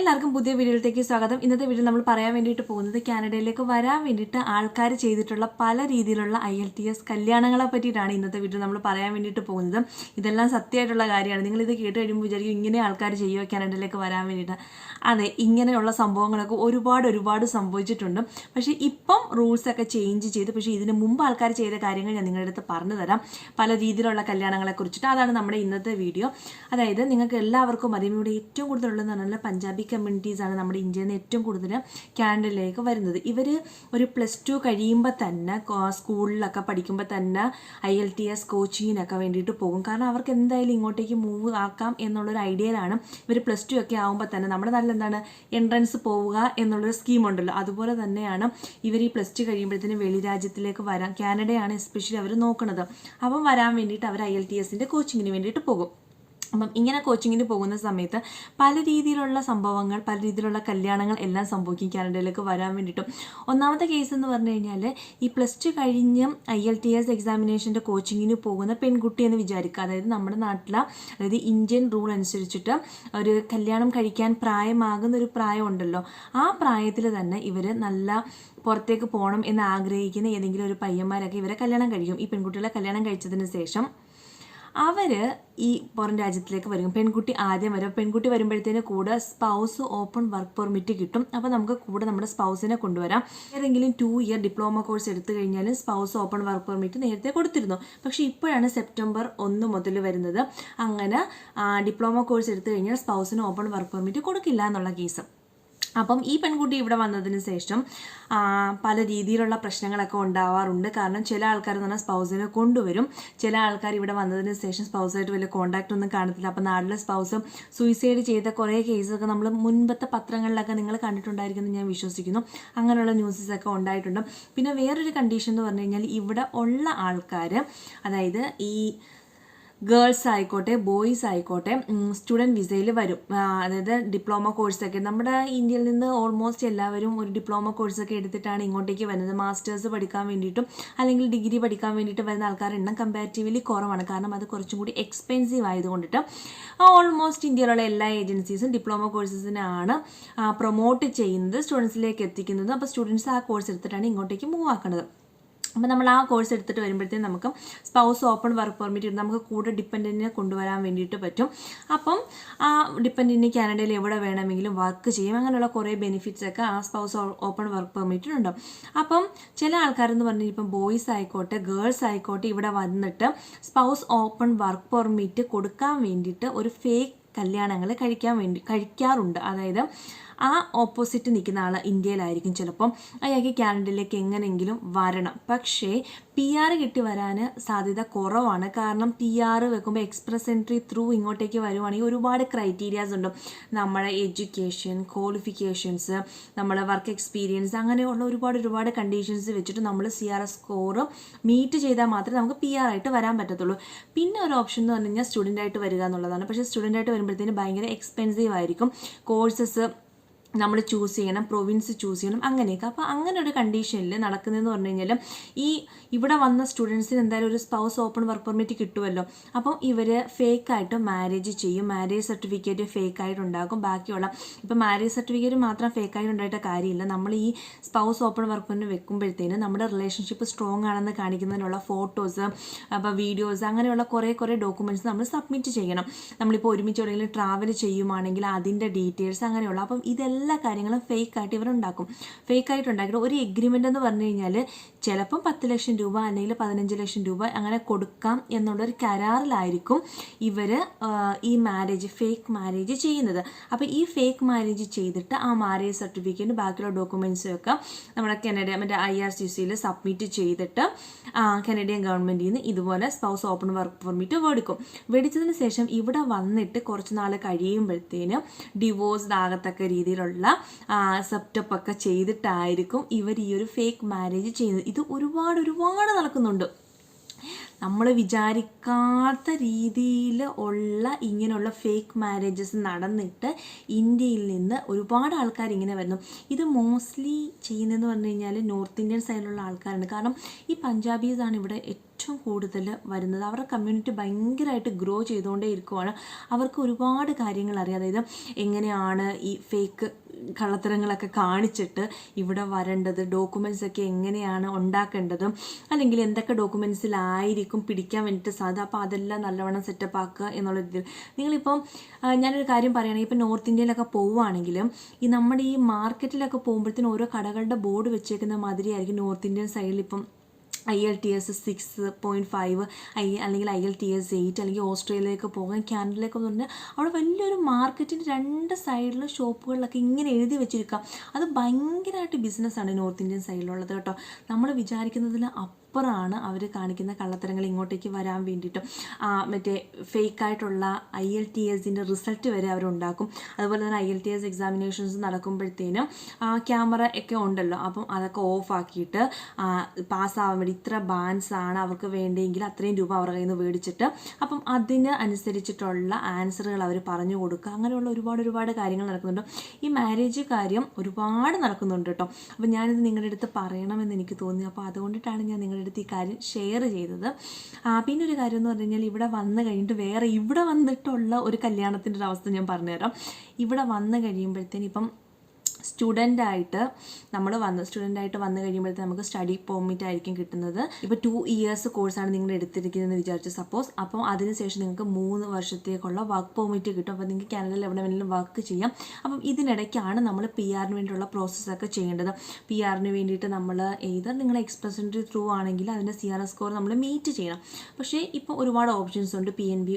എല്ലാവർക്കും പുതിയ വീഡിയോയിലേക്ക് സ്വാഗതം. ഇന്നത്തെ വീഡിയോ നമ്മൾ പറയാൻ വേണ്ടിയിട്ട് പോകുന്നത് കാനഡയിലേക്ക് വരാൻ വേണ്ടിയിട്ട് ആൾക്കാർ ചെയ്തിട്ടുള്ള പല രീതിയിലുള്ള ഐ എൽ ടി എസ് കല്യാണങ്ങളെ പറ്റിയിട്ടാണ് ഇന്നത്തെ വീഡിയോ നമ്മൾ പറയാൻ വേണ്ടിയിട്ട് പോകുന്നത്. ഇതെല്ലാം സത്യമായിട്ടുള്ള കാര്യമാണ്. നിങ്ങൾ ഇത് കേട്ട് കഴിയുമ്പോൾ വിചാരിക്കും ഇങ്ങനെ ആൾക്കാർ ചെയ്യുമോ കാനഡയിലേക്ക് വരാൻ വേണ്ടിയിട്ട്. അതെ ഇങ്ങനെയുള്ള സംഭവങ്ങളൊക്കെ ഒരുപാട് ഒരുപാട് സംഭവിച്ചിട്ടുണ്ട്. പക്ഷേ ഇപ്പം റൂൾസൊക്കെ ചേഞ്ച് ചെയ്ത് പക്ഷേ ഇതിന് മുമ്പ് ആൾക്കാർ ചെയ്ത കാര്യങ്ങൾ ഞാൻ നിങ്ങളുടെ അടുത്ത് പറഞ്ഞു തരാം. പല രീതിയിലുള്ള കല്യാണങ്ങളെ കുറിച്ചിട്ട്. അതാണ് നമ്മുടെ ഇന്നത്തെ വീഡിയോ. അതായത് നിങ്ങൾക്ക് എല്ലാവർക്കും അറിയാം ഇവിടെ ഏറ്റവും കൂടുതലുള്ളതെന്ന് പറഞ്ഞാൽ പഞ്ചാബി കമ്മ്യൂണിറ്റീസ് കമ്മ്യൂണിറ്റീസാണ് നമ്മുടെ ഇന്ത്യയിൽ നിന്ന് ഏറ്റവും കൂടുതൽ കാനഡയിലേക്ക് വരുന്നത്. ഇവർ ഒരു പ്ലസ് ടു കഴിയുമ്പോൾ തന്നെ സ്കൂളിലൊക്കെ പഠിക്കുമ്പോൾ തന്നെ ഐ എൽ ടി എസ് കോച്ചിങ്ങിനൊക്കെ വേണ്ടിയിട്ട് പോകും. കാരണം അവർക്ക് എന്തായാലും ഇങ്ങോട്ടേക്ക് മൂവ് ആക്കാം എന്നുള്ളൊരു ഐഡിയയിലാണ് ഇവർ പ്ലസ് ടു ഒക്കെ ആകുമ്പോൾ തന്നെ നമ്മുടെ നല്ല എന്താണ് എൻട്രൻസ് പോവുക എന്നുള്ളൊരു സ്കീമുണ്ടല്ലോ അതുപോലെ തന്നെയാണ് ഇവർ ഈ പ്ലസ് ടു കഴിയുമ്പോഴത്തേനും വെളി രാജ്യത്തിലേക്ക് വരാൻ കാനഡയാണ് എസ്പെഷ്യലി അവർ നോക്കുന്നത്. അപ്പം വരാൻ വേണ്ടിയിട്ട് അവർ ഐ എൽ ടി എസിന്റെ കോച്ചിങ്ങിന് വേണ്ടിയിട്ട് പോകും. അപ്പം ഇങ്ങനെ കോച്ചിങ്ങിന് പോകുന്ന സമയത്ത് പല രീതിയിലുള്ള സംഭവങ്ങൾ പല രീതിയിലുള്ള കല്യാണങ്ങൾ എല്ലാം സംഭവിക്കും കാനഡയിലേക്ക് വരാൻ വേണ്ടിയിട്ടും. ഒന്നാമത്തെ കേസ് എന്ന് പറഞ്ഞു കഴിഞ്ഞാൽ ഈ പ്ലസ് ടു കഴിഞ്ഞ് ഐ എൽ ടി എസ് എക്സാമിനേഷന്റെ കോച്ചിങ്ങിന് പോകുന്ന പെൺകുട്ടി എന്ന് വിചാരിക്കുക. അതായത് നമ്മുടെ നാട്ടിലെ അതായത് ഇന്ത്യൻ റൂൾ അനുസരിച്ചിട്ട് ഒരു കല്യാണം കഴിക്കാൻ പ്രായമാകുന്ന ഒരു പ്രായമുണ്ടല്ലോ. ആ പ്രായത്തിൽ തന്നെ ഇവർ നല്ല പുറത്തേക്ക് പോകണം എന്ന് ആഗ്രഹിക്കുന്ന ഏതെങ്കിലും ഒരു പയ്യന്മാരൊക്കെ ഇവരെ കല്യാണം കഴിക്കും. ഈ പെൺകുട്ടികളെ കല്യാണം കഴിച്ചതിന് ശേഷം അവർ ഈ പുറം രാജ്യത്തിലേക്ക് വരും. പെൺകുട്ടി ആദ്യം വരും. പെൺകുട്ടി വരുമ്പോഴത്തേന് കൂടെ സ്പൗസ് ഓപ്പൺ വർക്ക് പെർമിറ്റ് കിട്ടും. അപ്പോൾ നമുക്ക് കൂടെ നമ്മുടെ സ്പൗസിനെ കൊണ്ടുവരാം. ഏതെങ്കിലും ടു ഇയർ ഡിപ്ലോമ കോഴ്സ് എടുത്തു കഴിഞ്ഞാൽ സ്പൗസ് ഓപ്പൺ വർക്ക് പെർമിറ്റ് നേരത്തെ കൊടുത്തിരുന്നു. പക്ഷേ ഇപ്പോഴാണ് സെപ്റ്റംബർ ഒന്ന് മുതൽ വരുന്നത്. അങ്ങനെ ഡിപ്ലോമ കോഴ്സ് എടുത്തു കഴിഞ്ഞാൽ സ്പൗസിന് ഓപ്പൺ വർക്ക് പെർമിറ്റ് കൊടുക്കില്ല എന്നുള്ള കേസ് അപ്പം ഈ പെൺകുട്ടി ഇവിടെ വന്നതിന് ശേഷം പല രീതിയിലുള്ള പ്രശ്നങ്ങളൊക്കെ ഉണ്ടാവാറുണ്ട്. കാരണം ചില ആൾക്കാർ എന്ന് പറഞ്ഞാൽ സ്പൗസിനെ കൊണ്ടുവരും. ചില ആൾക്കാർ ഇവിടെ വന്നതിന് ശേഷം സ്പൗസായിട്ട് വലിയ കോണ്ടാക്ട് ഒന്നും കാണത്തില്ല. അപ്പം നാട്ടിലെ സ്പൗസ് സൂയിസൈഡ് ചെയ്ത കുറേ കേസൊക്കെ നമ്മൾ മുൻപത്തെ പത്രങ്ങളിലൊക്കെ നിങ്ങൾ കണ്ടിട്ടുണ്ടായിരിക്കുമെന്ന് ഞാൻ വിശ്വസിക്കുന്നു. അങ്ങനെയുള്ള ന്യൂസസ് ഒക്കെ ഉണ്ടായിട്ടുണ്ട്. പിന്നെ വേറൊരു കണ്ടീഷൻ എന്ന് പറഞ്ഞു കഴിഞ്ഞാൽ ഇവിടെ ഉള്ള ആൾക്കാർ അതായത് ഈ ഗേൾസ് ആയിക്കോട്ടെ ബോയ്സ് ആയിക്കോട്ടെ സ്റ്റുഡന്റ് വിസയിൽ വരും. അതായത് ഡിപ്ലോമ കോഴ്സൊക്കെ. നമ്മുടെ ഇന്ത്യയിൽ നിന്ന് ഓൾമോസ്റ്റ് എല്ലാവരും ഒരു ഡിപ്ലോമ കോഴ്സൊക്കെ എടുത്തിട്ടാണ് ഇങ്ങോട്ടേക്ക് വരുന്നത്. മാസ്റ്റേഴ്സ് പഠിക്കാൻ വേണ്ടിയിട്ടും അല്ലെങ്കിൽ ഡിഗ്രി പഠിക്കാൻ വേണ്ടിയിട്ട് വരുന്ന ആൾക്കാരുടെ എണ്ണം കമ്പാരിറ്റീവ്ലി കുറവാണ്. കാരണം അത് കുറച്ചും കൂടി എക്സ്പെൻസീവ് ആയതുകൊണ്ടിട്ട് ഓൾമോസ്റ്റ് ഇന്ത്യയിലുള്ള എല്ലാ ഏജൻസീസും ഡിപ്ലോമ കോഴ്സസിനാണ് പ്രൊമോട്ട് ചെയ്യുന്നത് സ്റ്റുഡൻസിലേക്ക് എത്തിക്കുന്നത്. അപ്പോൾ സ്റ്റുഡൻസ് ആ കോഴ്സ് എടുത്തിട്ടാണ് ഇങ്ങോട്ടേക്ക് മൂവ് ആക്കുന്നത്. അപ്പോൾ നമ്മൾ ആ കോഴ്സ് എടുത്തിട്ട് വരുമ്പോഴത്തേക്കും നമുക്ക് സ്പൗസ് ഓപ്പൺ വർക്ക് പെർമിറ്റ് നമുക്ക് കൂടെ ഡിപ്പെൻഡന്റിനെ കൊണ്ടുവരാൻ വേണ്ടിയിട്ട് പറ്റും. അപ്പം ആ ഡിപ്പെൻഡന്റിന് കാനഡയിൽ എവിടെ വേണമെങ്കിലും വർക്ക് ചെയ്യും. അങ്ങനെയുള്ള കുറേ ബെനിഫിറ്റ്സ് ഒക്കെ ആ സ്പൗസ് ഓപ്പൺ വർക്ക് പെർമിറ്റിനുണ്ട് അപ്പം ചില ആൾക്കാരെന്ന് പറഞ്ഞാൽ ഇപ്പം ബോയ്സ് ആയിക്കോട്ടെ ഗേൾസ് ആയിക്കോട്ടെ ഇവിടെ വന്നിട്ട് സ്പൗസ് ഓപ്പൺ വർക്ക് പെർമിറ്റ് കൊടുക്കാൻ വേണ്ടിയിട്ട് ഒരു ഫേക്ക് കല്യാണങ്ങൾ കഴിക്കാൻ വേണ്ടി കഴിക്കാറുണ്ട്. അതായത് ആ ഓപ്പോസിറ്റ് നിൽക്കുന്ന ആൾ ഇന്ത്യയിലായിരിക്കും ചിലപ്പം. അയാൾക്ക് കാനഡയിലേക്ക് എങ്ങനെയെങ്കിലും വരണം. പക്ഷേ പി ആർ കിട്ടി വരാൻ സാധ്യത കുറവാണ്. കാരണം പി ആർ വെക്കുമ്പോൾ എക്സ്പ്രസ് എൻട്രി ത്രൂ ഇങ്ങോട്ടേക്ക് വരുവാണെങ്കിൽ ഒരുപാട് ക്രൈറ്റീരിയാസ് ഉണ്ട്. നമ്മുടെ എഡ്യൂക്കേഷൻ ക്വാളിഫിക്കേഷൻസ് നമ്മുടെ വർക്ക് എക്സ്പീരിയൻസ് അങ്ങനെയുള്ള ഒരുപാട് ഒരുപാട് കണ്ടീഷൻസ് വെച്ചിട്ട് നമ്മൾ C R S score meet ചെയ്താൽ മാത്രമേ നമുക്ക് പി ആർ ആയിട്ട് വരാൻ പറ്റത്തുള്ളൂ. പിന്നെ ഒരു ഓപ്ഷൻ എന്ന് പറഞ്ഞു കഴിഞ്ഞാൽ സ്റ്റുഡന്റ് ആയിട്ട് വരിക എന്നുള്ളതാണ്. പക്ഷേ സ്റ്റുഡന്റ് ആയിട്ട് വരുമ്പോഴത്തേന് ഭയങ്കര എക്സ്പെൻസീവ് ആയിരിക്കും. കോഴ്സസ് നമ്മൾ ചൂസ് ചെയ്യണം പ്രൊവിൻസ് ചൂസ് ചെയ്യണം അങ്ങനെയൊക്കെ. അപ്പോൾ അങ്ങനെ ഒരു കണ്ടീഷനിൽ നടക്കുന്നതെന്ന് പറഞ്ഞു കഴിഞ്ഞാൽ ഈ ഇവിടെ വന്ന സ്റ്റുഡൻസിന് എന്തായാലും ഒരു സ്പൗസ് ഓപ്പൺ വർക്ക് പെർമിറ്റ് കിട്ടുമല്ലോ അപ്പം ഇവർ ഫേക്കായിട്ട് മാരേജ് ചെയ്യും. മാരേജ് സർട്ടിഫിക്കറ്റ് ഫേക്കായിട്ട് ഉണ്ടാക്കും ബാക്കിയുള്ള ഇപ്പോൾ മാരേജ് സർട്ടിഫിക്കറ്റ് മാത്രം ഫേക്കായിട്ട് ഉണ്ടായിട്ട കാര്യമില്ല. നമ്മൾ ഈ സ്പൗസ് ഓപ്പൺ വർക്ക് പെർമിറ്റ് വെക്കുമ്പോഴത്തേന് നമ്മുടെ റിലേഷൻഷിപ്പ് സ്ട്രോങ് ആണെന്ന് കാണിക്കുന്നതിനുള്ള ഫോട്ടോസ് അപ്പോൾ വീഡിയോസ് അങ്ങനെയുള്ള കുറേ കുറേ ഡോക്യുമെന്റ്സ് നമ്മൾ സബ്മിറ്റ് ചെയ്യണം. നമ്മളിപ്പോൾ ഒരുമിച്ച് എവിടെയെങ്കിലും ട്രാവൽ ചെയ്യുവാണെങ്കിൽ അതിന്റെ ഡീറ്റെയിൽസ് അങ്ങനെയുള്ള. അപ്പം ഇതെല്ലാ കാര്യങ്ങളും ഫേക്കായിട്ട് ഇവരുണ്ടാക്കും. ഫേക്കായിട്ടുണ്ടാക്കിയിട്ട് ഒരു എഗ്രിമെന്റ് എന്ന് പറഞ്ഞു കഴിഞ്ഞാൽ ചിലപ്പം പത്ത് ലക്ഷം രൂപ അല്ലെങ്കിൽ പതിനഞ്ച് ലക്ഷം രൂപ അങ്ങനെ കൊടുക്കാം എന്നുള്ളൊരു കരാറിലായിരിക്കും ഇവർ ഈ മാരേജ് ഫേക്ക് മാരേജ് ചെയ്യുന്നത്. അപ്പോൾ ഈ ഫേക്ക് മാരേജ് ചെയ്തിട്ട് ആ മാരേജ് സർട്ടിഫിക്കറ്റ് ബാക്കിയുള്ള ഡോക്യുമെന്റ്സും ഒക്കെ നമ്മുടെ കനഡ മറ്റേ ഐ ആർ സി സിയിൽ സബ്മിറ്റ് ചെയ്തിട്ട് കനഡിയൻ ഗവൺമെന്റിൽ നിന്ന് ഇതുപോലെ സ്പൗസ് ഓപ്പൺ വർക്ക് പെർമിറ്റ് മേടിക്കും. മേടിച്ചതിന് ശേഷം ഇവിടെ വന്നിട്ട് കുറച്ച് നാൾ കഴിയുമ്പോഴത്തേന് ഡിവോഴ്സ് ആകത്തക്ക രീതിയിലുള്ള സെപ്റ്റപ്പ് ഒക്കെ ചെയ്തിട്ടായിരിക്കും ഇവർ ഈ ഒരു ഫേക്ക് മാരേജ് ചെയ്യുന്നത്. ഇത് ഒരുപാട് ഒരുപാട് നടക്കുന്നുണ്ട്. നമ്മൾ വിചാരിക്കാത്ത രീതിയിൽ ഉള്ള ഇങ്ങനെയുള്ള ഫേക്ക് മാരേജസ് നടന്നിട്ട് ഇന്ത്യയിൽ നിന്ന് ഒരുപാട് ആൾക്കാർ ഇങ്ങനെ വരുന്നു. ഇത് മോസ്റ്റ്ലി ചെയ്യുന്നതെന്ന് പറഞ്ഞു കഴിഞ്ഞാൽ നോർത്ത് ഇന്ത്യൻ സൈഡിലുള്ള ആൾക്കാരാണ്. കാരണം ഈ പഞ്ചാബീസാണ് ഇവിടെ ഏറ്റവും കൂടുതൽ വരുന്നത്. അവരുടെ കമ്മ്യൂണിറ്റി ഭയങ്കരമായിട്ട് ഗ്രോ ചെയ്തുകൊണ്ടേ ഇരിക്കുവാണ്. അവർക്ക് ഒരുപാട് കാര്യങ്ങൾ അറിയാം. അതായത് എങ്ങനെയാണ് ഈ ഫേക്ക് കള്ളത്തരങ്ങളൊക്കെ കാണിച്ചിട്ട് ഇവിടെ വരേണ്ടത് ഡോക്യുമെന്റ്സ് ഒക്കെ എങ്ങനെയാണ് ഉണ്ടാക്കേണ്ടതും അല്ലെങ്കിൽ എന്തൊക്കെ ഡോക്യുമെന്റ്സിലായിരിക്കും പിടിക്കാൻ വേണ്ടിയിട്ട് സാധ്യത. അപ്പോൾ അതെല്ലാം നല്ലവണ്ണം സെറ്റപ്പ് ആക്കുക എന്നുള്ള രീതിയിൽ. നിങ്ങളിപ്പം ഞാനൊരു കാര്യം പറയുകയാണെങ്കിൽ ഇപ്പം നോർത്ത് ഇന്ത്യയിലൊക്കെ പോവുകയാണെങ്കിലും ഈ നമ്മുടെ ഈ മാർക്കറ്റിലൊക്കെ പോകുമ്പോഴത്തേനും ഓരോ കടകളുടെ ബോർഡ് വെച്ചേക്കുന്ന മാതിരിയായിരിക്കും നോർത്ത് ഇന്ത്യൻ സൈഡിൽ ഇപ്പം IELTS six point five I അല്ലെങ്കിൽ I L T S eight അല്ലെങ്കിൽ ഓസ്ട്രേലിയയിലേക്ക് പോകാൻ കാനഡയിലേക്ക് എന്ന് പറഞ്ഞാൽ അവിടെ വലിയൊരു മാർക്കറ്റിന്റെ രണ്ട് സൈഡിലും ഷോപ്പുകളിലൊക്കെ ഇങ്ങനെ എഴുതി വെച്ചിരിക്കാം അത് ഭയങ്കരമായിട്ട് ബിസിനസ്സാണ് നോർത്ത് ഇന്ത്യൻ സൈഡിലുള്ളത് കേട്ടോ. നമ്മൾ വിചാരിക്കുന്നതിൽ അപ്പുറമാണ് അവർ കാണിക്കുന്ന കള്ളത്തരങ്ങൾ ഇങ്ങോട്ടേക്ക് വരാൻ വേണ്ടിയിട്ടും. മറ്റേ ഫേക്കായിട്ടുള്ള ഐ എൽ ടി എസിന്റെ റിസൾട്ട് വരെ അവരുണ്ടാക്കും അതുപോലെ തന്നെ I L T S examinations നടക്കുമ്പോഴത്തേനും ക്യാമറ ഒക്കെ ഉണ്ടല്ലോ. അപ്പം അതൊക്കെ ഓഫാക്കിയിട്ട് പാസ്സാവാൻ വേണ്ടി ഇത്ര ബാൻസ് ആണ് അവർക്ക് വേണ്ടിയെങ്കിൽ അത്രയും രൂപ അവരുടെ കയ്യിൽ നിന്ന് മേടിച്ചിട്ട് അപ്പം അതിന് അനുസരിച്ചിട്ടുള്ള ആൻസറുകൾ അവർ പറഞ്ഞു കൊടുക്കുക. അങ്ങനെയുള്ള ഒരുപാട് ഒരുപാട് കാര്യങ്ങൾ നടക്കുന്നുണ്ട്. ഈ മാരേജ് കാര്യം ഒരുപാട് നടക്കുന്നുണ്ട് കേട്ടോ. അപ്പം ഞാനിത് നിങ്ങളുടെ അടുത്ത് പറയണമെന്ന് എനിക്ക് തോന്നി. അപ്പോൾ അതുകൊണ്ടിട്ടാണ് ഞാൻ നിങ്ങളുടെ അടുത്ത് ഈ കാര്യം ഷെയർ ചെയ്തത്. പിന്നെ ഒരു കാര്യം എന്ന് പറഞ്ഞു കഴിഞ്ഞാൽ ഇവിടെ വന്നു കഴിഞ്ഞിട്ട് വേറെ ഇവിടെ വന്നിട്ടുള്ള ഒരു കല്യാണത്തിന്റെ ഒരു അവസ്ഥ ഞാൻ പറഞ്ഞുതരാം. ഇവിടെ വന്നു കഴിയുമ്പോഴത്തേന് ഇപ്പം സ്റ്റുഡന്റ് ആയിട്ട് നമ്മൾ വന്ന് സ്റ്റുഡന്റ് ആയിട്ട് വന്നു കഴിയുമ്പോഴത്തേക്ക് നമുക്ക് സ്റ്റഡി പെർമിറ്റ് ആയിരിക്കും കിട്ടുന്നത് ഇപ്പോൾ ടു ഇയേഴ്സ് കോഴ്സാണ് നിങ്ങൾ എടുത്തിരിക്കുന്നതെന്ന് വിചാരിച്ചു സപ്പോസ് അപ്പോൾ അതിനുശേഷം നിങ്ങൾക്ക് മൂന്ന് വർഷത്തേക്കുള്ള വർക്ക് പെർമിറ്റ് കിട്ടും. അപ്പോൾ നിങ്ങൾക്ക് കാനഡയിൽ എവിടെ വേണമെങ്കിലും വർക്ക് ചെയ്യാം. അപ്പം ഇതിനിടയ്ക്കാണ് നമ്മൾ പി ആറിന് വേണ്ടിയുള്ള പ്രോസസ്സൊക്കെ ചെയ്യേണ്ടത്. പി ആറിന് വേണ്ടിയിട്ട് നമ്മൾ ഏതർ നിങ്ങൾ എക്സ്പ്രസ് എൻട്രി ത്രൂ ആണെങ്കിൽ അതിന്റെ സി ആർ എസ് സ്കോർ നമ്മൾ മീറ്റ് ചെയ്യണം. പക്ഷേ ഇപ്പോൾ ഒരുപാട് ഓപ്ഷൻസ് ഉണ്ട്. P N B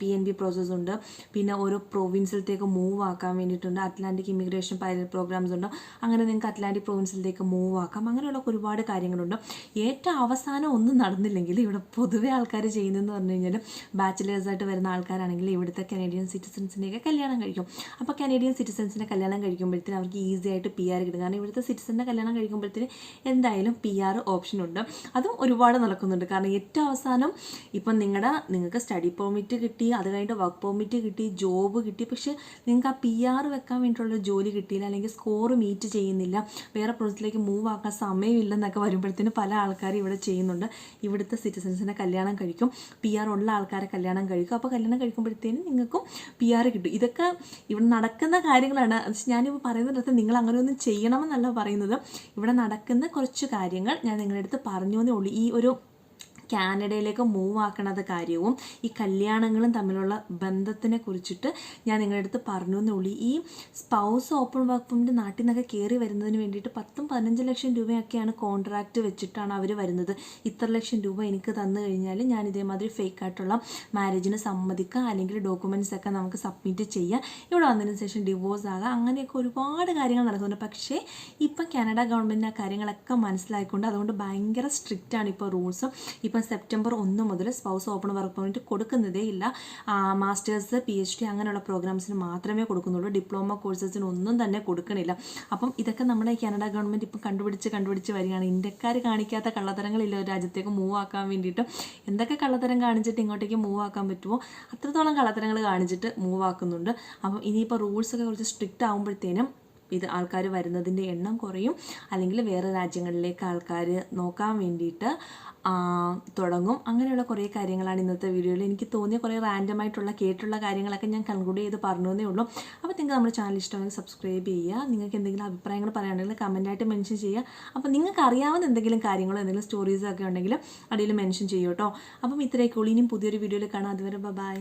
P N B പ്രോസസ്സുണ്ട് പിന്നെ ഓരോ പ്രൊവിൻസിലത്തേക്ക് മൂവ് ആക്കാൻ വേണ്ടിയിട്ടുണ്ട്. അറ്റ്ലാന്റിക് ഇമിഗ്രേഷൻ പൈലറ്റ് പ്രോഗ്രാംസ് ഉണ്ട്. അങ്ങനെ നിങ്ങൾക്ക് അറ്റ്ലാന്റിക് പ്രൊവിൻസിലേക്ക് മൂവ് ആക്കാം. അങ്ങനെയുള്ള ഒരുപാട് കാര്യങ്ങളുണ്ട്. ഏറ്റവും അവസാനം ഒന്നും നടന്നില്ലെങ്കിൽ ഇവിടെ പൊതുവെ ആൾക്കാർ ചെയ്യുന്നതെന്ന് പറഞ്ഞു കഴിഞ്ഞാൽ ബാച്ചിലേഴ്സായിട്ട് വരുന്ന ആൾക്കാരാണെങ്കിൽ ഇവിടുത്തെ കനേഡിയൻ സിറ്റിസൻസിനെയൊക്കെ കല്യാണം കഴിക്കും. അപ്പോൾ കനേഡിയൻ സിറ്റിസൺസിനെ കല്യാണം കഴിക്കുമ്പോഴത്തേന് അവർക്ക് ഈസി ആയിട്ട് പി ആർ കിട്ടും. കാരണം ഇവിടുത്തെ സിറ്റിസന്റെ കല്യാണം കഴിക്കുമ്പോഴത്തേന് എന്തായാലും പി ആർ ഓപ്ഷൻ ഉണ്ട്. അതും ഒരുപാട് നടക്കുന്നുണ്ട്. കാരണം ഏറ്റവും അവസാനം ഇപ്പം നിങ്ങളുടെ നിങ്ങൾക്ക് സ്റ്റഡി പെർമിറ്റ് കിട്ടി അത് കഴിഞ്ഞിട്ട് വർക്ക് പെർമിറ്റ് കിട്ടി ജോബ് കിട്ടി. പക്ഷേ നിങ്ങൾക്ക് ആ പി ആർ വെക്കാൻ വേണ്ടിയിട്ടുള്ള ജോലി കിട്ടിയില്ല. അല്ലെങ്കിൽ സ്കോർ മീറ്റ് ചെയ്യുന്നില്ല. വേറെ പ്രോജക്റ്റിലേക്ക് മൂവ് ആക്കാൻ സമയമില്ലെന്നൊക്കെ വരുമ്പോഴത്തേന് പല ആൾക്കാരും ഇവിടെ ചെയ്യുന്നുണ്ട്. ഇവിടുത്തെ സിറ്റിസൻസിനെ കല്യാണം കഴിക്കും. പി ആർ ഉള്ള ആൾക്കാരെ കല്യാണം കഴിക്കും. അപ്പോൾ കല്യാണം കഴിക്കുമ്പോഴത്തേനും നിങ്ങൾക്കും പി ആർ കിട്ടും. ഇതൊക്കെ ഇവിടെ നടക്കുന്ന കാര്യങ്ങളാണ്. ഞാനിപ്പോൾ പറയുന്നിടത്ത് നിങ്ങൾ അങ്ങനെയൊന്നും ചെയ്യണമെന്നല്ല പറയുന്നത്. ഇവിടെ നടക്കുന്ന കുറച്ച് കാര്യങ്ങൾ ഞാൻ നിങ്ങളുടെ അടുത്ത് പറഞ്ഞു എന്നേ ഉള്ളൂ. ഈ ഒരു കാനഡയിലേക്ക് മൂവ് ആക്കണത് കാര്യവും ഈ കല്യാണങ്ങളും തമ്മിലുള്ള ബന്ധത്തിനെ കുറിച്ചിട്ട് ഞാൻ നിങ്ങളുടെ അടുത്ത് പറഞ്ഞു എന്നുള്ളൂ ഈ സ്പൗസ് ഓപ്പൺ വർക്ക് പെർമിറ്റ് നാട്ടിൽ നിന്നൊക്കെ കയറി വരുന്നതിന് വേണ്ടിയിട്ട് പത്തും പതിനഞ്ച് ലക്ഷം രൂപയൊക്കെയാണ് കോൺട്രാക്റ്റ് വെച്ചിട്ടാണ് അവർ വരുന്നത്. ഇത്ര ലക്ഷം രൂപ എനിക്ക് തന്നു കഴിഞ്ഞാൽ ഞാൻ ഇതേമാതിരി ഫേക്ക് ആയിട്ടുള്ള മാരേജിന് സമ്മതിക്കുക അല്ലെങ്കിൽ ഡോക്യുമെന്റ്സ് ഒക്കെ നമുക്ക് സബ്മിറ്റ് ചെയ്യാം. ഇവിടെ വന്നതിന് ശേഷം ഡിവോഴ്സ് ആകാം. അങ്ങനെയൊക്കെ ഒരുപാട് കാര്യങ്ങൾ നടക്കുന്നുണ്ട്. പക്ഷേ ഇപ്പം കാനഡ ഗവൺമെന്റ് ആ കാര്യങ്ങളൊക്കെ മനസ്സിലായിക്കൊണ്ട് അതുകൊണ്ട് ഭയങ്കര സ്ട്രിക്റ്റ് ആണ് ഇപ്പോൾ റൂൾസ് ഇപ്പം സെപ്റ്റംബർ ഒന്ന് മുതൽ സ്പൗസ് ഓപ്പൺ വർക്ക് പെർമിറ്റ് കൊടുക്കുന്നതേ ഇല്ല. മാസ്റ്റേഴ്സ് പി എച്ച് ഡി അങ്ങനെയുള്ള പ്രോഗ്രാംസിന് മാത്രമേ കൊടുക്കുന്നുള്ളൂ. ഡിപ്ലോമ കോഴ്സസിന് ഒന്നും തന്നെ കൊടുക്കണില്ല. അപ്പം ഇതൊക്കെ നമ്മുടെ കാനഡ ഗവൺമെന്റ് ഇപ്പം കണ്ടുപിടിച്ച് കണ്ടുപിടിച്ച് വരികയാണ്. ഇന്ത്യക്കാർ കാണിക്കാത്ത കള്ളത്തരങ്ങളില്ല ഒരു രാജ്യത്തേക്ക് മൂവ് ആക്കാൻ വേണ്ടിയിട്ട്. എന്തൊക്കെ കള്ളത്തരം കാണിച്ചിട്ട് ഇങ്ങോട്ടേക്ക് മൂവ് ആക്കാൻ പറ്റുമോ? അത്രത്തോളം കള്ളത്തരങ്ങൾ കാണിച്ചിട്ട് മൂവ് ആക്കുന്നുണ്ട്. അപ്പം ഇനിയിപ്പോൾ റൂൾസൊക്കെ കുറച്ച് സ്ട്രിക്റ്റ് ആകുമ്പോഴത്തേനും ഇത് ആൾക്കാർ വരുന്നതിന്റെ എണ്ണം കുറയും. അല്ലെങ്കിൽ വേറെ രാജ്യങ്ങളിലേക്ക് ആൾക്കാർ നോക്കാൻ വേണ്ടിയിട്ട് തുടങ്ങും. അങ്ങനെയുള്ള കുറേ കാര്യങ്ങളാണ് ഇന്നത്തെ വീഡിയോയിൽ. എനിക്ക് തോന്നിയ കുറേ റാൻഡം ആയിട്ടുള്ള കേട്ടുള്ള കാര്യങ്ങളൊക്കെ ഞാൻ കൺക്ലൂഡ് ചെയ്ത് പറഞ്ഞു ഉള്ളൂ. അപ്പോൾ നിങ്ങൾക്ക് നമ്മുടെ ചാനൽ ഇഷ്ടമെങ്കിൽ സബ്സ്ക്രൈബ് ചെയ്യുക. നിങ്ങൾക്ക് എന്തെങ്കിലും അഭിപ്രായങ്ങൾ പറയാനുണ്ടെങ്കിൽ കമന്റായിട്ട് മെൻഷൻ ചെയ്യുക. അപ്പോൾ നിങ്ങൾക്ക് അറിയാവുന്ന എന്തെങ്കിലും കാര്യങ്ങളോ എന്തെങ്കിലും സ്റ്റോറീസോ ഒക്കെ ഉണ്ടെങ്കിൽ അടിയിൽ മെൻഷൻ ചെയ്യൂ കേട്ടോ. അപ്പം ഇത്രയൊക്കെ ഉള്ളൂ. ഇനിയും പുതിയൊരു വീഡിയോയിൽ കാണാം. അതുവരെ ബൈ